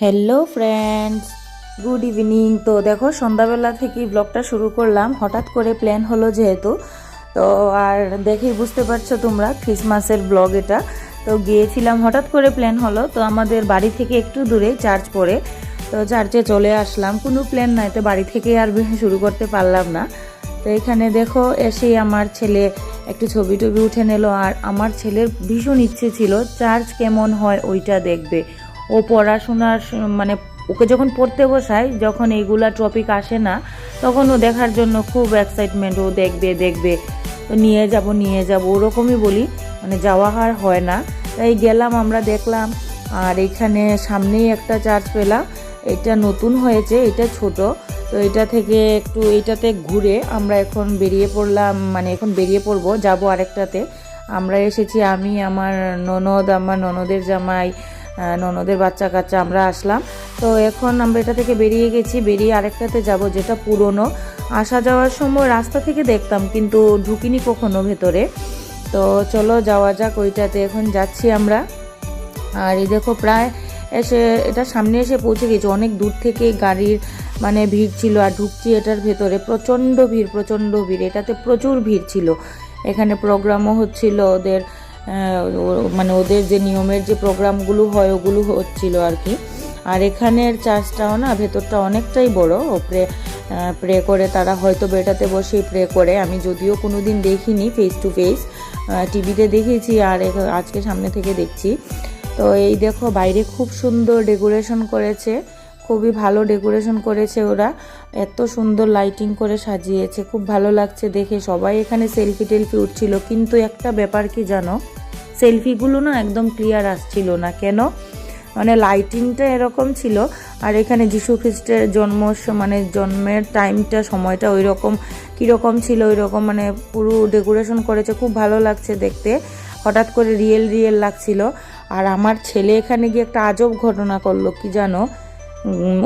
Hello friends good evening তো দেখো, সন্ধ্যাবেলা থেকেই ব্লগটা শুরু করলাম। হঠাৎ করে প্ল্যান হলো যেহেতু। তো আর দেখেই বুঝতে পারছ তোমরা ক্রিসমাসের ব্লগ এটা। তো গিয়েছিলাম, হঠাৎ করে প্ল্যান হলো। তো আমাদের বাড়ি থেকে একটু দূরে চার্চ পড়ে। তো চার্চে চলে আসলাম। কোনো প্ল্যান নাই, তো বাড়ি থেকে আর শুরু করতে পারলাম না। তো এখানে দেখো, এসেই আমার ছেলে একটু ছবি টবি উঠে নিল। আর আমার ছেলের ভীষণ ইচ্ছে ছিল চার্চ কেমন হয় ওইটা দেখবে। ও পড়াশোনার মানে ওকে যখন পড়তে বসায়, যখন এইগুলা টপিক আসে না, তখন ও দেখার জন্য খুব এক্সাইটমেন্ট ও দেখবে দেখবে। নিয়ে যাব নিয়ে যাব, ওরকমই বলি। মানে যাওয়া আর হয় না। তাই গেলাম, আমরা দেখলাম। আর এখানে সামনেই একটা চার্চ পেলাম। এটা নতুন হয়েছে, এটা ছোট। তো এটা থেকে একটু এইটাতে ঘুরে আমরা এখন বেরিয়ে পড়লাম মানে এখন বেরিয়ে পড়ব, যাব আরেকটাতে। আমরা এসেছি, আমি, আমার ননদ, আমার ননদের জামাই ননদের বাচ্চা কাচ্চা আমরা আসলাম। তো এখন আমরা এটা থেকে বেরিয়ে গেছি, বেরিয়ে আরেকটাতে যাব যেটা পুরনো। আসা যাওয়ার সময় রাস্তা থেকে দেখতাম, কিন্তু ঢুকিনি কখনো ভেতরে। তো চলো যাওয়া যাক, ওইটাতে এখন যাচ্ছি আমরা। আর এই দেখো প্রায় এসে, এটা সামনে এসে পৌঁছে গেছে। অনেক দূর থেকে গাড়ির মানে ভিড় ছিল আর ঢুকছি এটার ভেতরে। প্রচণ্ড ভিড় প্রচণ্ড ভিড়। এটাতে প্রচুর ভিড় ছিল। এখানে প্রোগ্রামও হচ্ছিল ওদের। মানে ওদের যে নিয়মের যে প্রোগ্রামগুলো হয়, ওগুলো হচ্ছিল আর কি। আর এখানের চার্চটাও না, ভেতরটা অনেকটাই বড়। ও প্রে প্রে করে তারা হয়তো বেটাতে বসেই প্রে করে। আমি যদিও কোনো দিন দেখিনি ফেস টু ফেস টিভিতে দেখেছি আর আজকে সামনে থেকে দেখছি। তো এই দেখো, বাইরে খুব সুন্দর ডেকোরেশন করেছে। খুবই ভালো ডেকোরেশন করেছে ওরা। এত সুন্দর লাইটিং করে সাজিয়েছে, খুব ভালো লাগছে দেখে। সবাই এখানে সেলফি টেলফি উঠছিল, কিন্তু একটা ব্যাপার কি জানো? সেলফিগুলো না একদম ক্লিয়ার আসছিল না। কেন? মানে লাইটিংটা এরকম ছিল, আর এখানে যিশু খ্রিস্টের জন্ম মানে জন্মের টাইমটা সময়টা ওই রকম কীরকম ছিল ওই রকম মানে পুরো ডেকোরেশন করেছে, খুব ভালো লাগছে দেখতে। হঠাৎ করে রিয়েল রিয়েল লাগছিল। আর আমার ছেলে এখানে গিয়ে একটা আজব ঘটনা করল, কি জানো?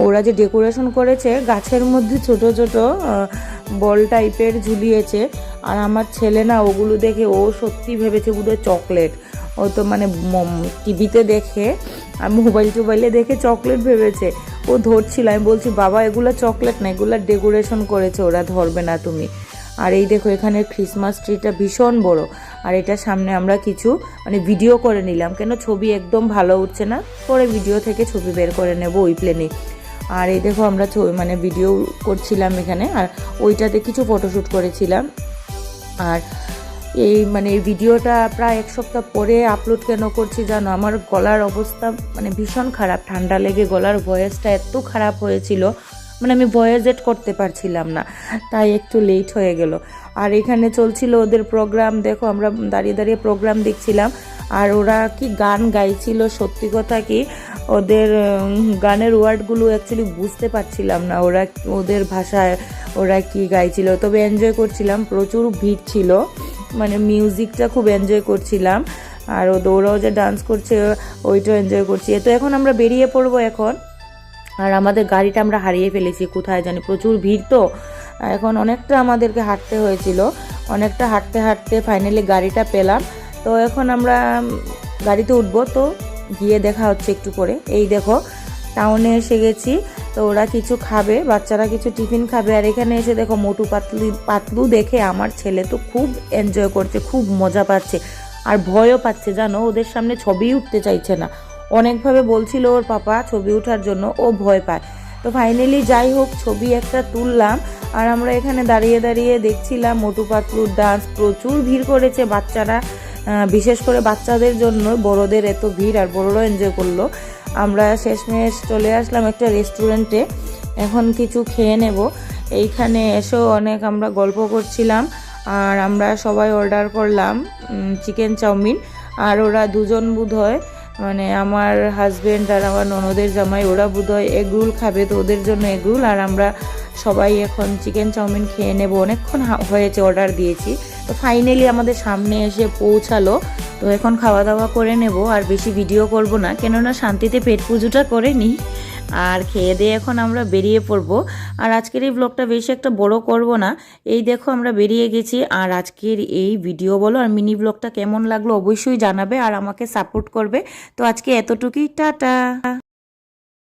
ওরা যে ডেকোরেশন করেছে, গাছের মধ্যে ছোট ছোট বল টাইপের ঝুলিয়েছে। আর আমার ছেলে না, ওগুলো দেখে ও সত্যি ভেবেছে বোধহয় চকলেট। ও তো মানে টিভিতে দেখে, আর মোবাইল টোবাইলে দেখে চকলেট ভেবেছে। ও ধরছিল, আমি বলছি, বাবা, এগুলো চকলেট না, এগুলো ডেকোরেশন করেছে, ওরা ধরবে না তুমি। আর এই দেখো, এখানে ক্রিসমাস ট্রিটা ভীষণ বড়। আর এটার সামনে আমরা কিছু মানে ভিডিও করে নিলাম। কেন ছবি একদম ভালো উঠছে না? পরে ভিডিও থেকে ছবি বের করে নেব ওই প্লেনে আর এই দেখো আমরা মানে ভিডিও করছিলাম এখানে, আর ওইটাতে কিছু ফটোশ্যুট করেছিলাম। আর এই মানে ভিডিওটা প্রায় এক সপ্তাহ পরে আপলোড কেন করছি জানো? আমার গলার অবস্থা মানে ভীষণ খারাপ, ঠান্ডা লেগে গলার ভয়েসটা এত খারাপ হয়েছিল। মানে আমি এড করতে পারছিলাম না। তাই একটু লেট হয়ে গেল। আর এখানে চলছিল ওদের প্রোগ্রাম দেখো আমরা দাঁড়িয়ে দাঁড়িয়ে প্রোগ্রাম দেখছিলাম। আর ওরা কি গান গাইছিল, সত্যি কথা কি? ওদের গানের ওয়ার্ডগুলো অ্যাকচুয়ালি বুঝতে পারছিলাম না। ওরা ওদের ভাষায় ওরা কি গাইছিল। তবে এনজয় করছিলাম, প্রচুর ভিড় ছিল। মানে মিউজিকটা খুব এনজয় করছিলাম। আর ও ওরাও যে ডান্স করছে, ওইটাও এনজয় করছি। তো এখন আমরা বেরিয়ে পড়ব এখন। আর আমাদের গাড়িটা আমরা হারিয়ে ফেলেছি, কোথায় জানি, প্রচুর ভিড় তো। এখন অনেকটা আমাদেরকে হাঁটতে হয়েছিল, অনেকটা হাঁটতে হাঁটতে ফাইনালি গাড়িটা পেলাম। তো এখন আমরা গাড়িতে উঠবো, তো গিয়ে দেখা হচ্ছে একটু করে এই দেখো টাউনে এসে গেছি, তো ওরা কিছু খাবে, বাচ্চারা কিছু টিফিন খাবে। আর এখানে এসে দেখো, মোটু পাতলু পাতলু দেখে আমার ছেলে তো খুব এনজয় করছে, খুব মজা পাচ্ছে। আর ভয়ও পাচ্ছে, জানো? ওদের সামনে ছবি উঠতে চাইছে না। অনেকভাবে বলছিল ওর পাপা ছবি ওঠার জন্য, ও ভয় পায়। তো ফাইনালি যাই হোক, ছবি একটা তুললাম, আর আমরা এখানে দাঁড়িয়ে দাঁড়িয়ে দেখছিলাম মোটু পাতলুর ডান্স প্রচুর ভিড় করেছে বাচ্চারা বিশেষ করে বাচ্চাদের জন্য বড়দের এত ভিড় আর বড়রাও এনজয় করল। আমরা শেষমেশ চলে আসলাম একটা রেস্টুরেন্টে এখন কিছু খেয়ে নেব। এইখানে এসেও অনেক আমরা গল্প করছিলাম, আর আমরা সবাই অর্ডার করলাম চিকেন চাউমিন, আর ওরা দুজন বোধ হয় মানে আমার হাজব্যান্ড আর আমার ননদের জামাই, ওরা বোধহয় এগ রোল খাবে, তো ওদের জন্য এগ রোল আর আমরা সবাই এখন চিকেন চাউমিন খেয়ে নেব। অনেকক্ষণ হয়েছে অর্ডার দিয়েছি। তো ফাইনালি আমাদের সামনে এসে পৌঁছালো। তো এখন খাওয়া দাওয়া করে নেব, আর বেশি ভিডিও করব না। কেননা শান্তিতে পেট পুজোটা করে নিই আর খেয়ে দিয়ে এখন আমরা বেরিয়ে পড়ব। আর আজকের এই ব্লগটা বেশি একটা বড় করব না। এই দেখো আমরা বেরিয়ে গেছি। আর আজকের এই ভিডিও বলো আর মিনি ব্লগটা কেমন লাগল অবশ্যই জানাবে আর আমাকে সাপোর্ট করবে। তো আজকে এতটুকুই, টাটা।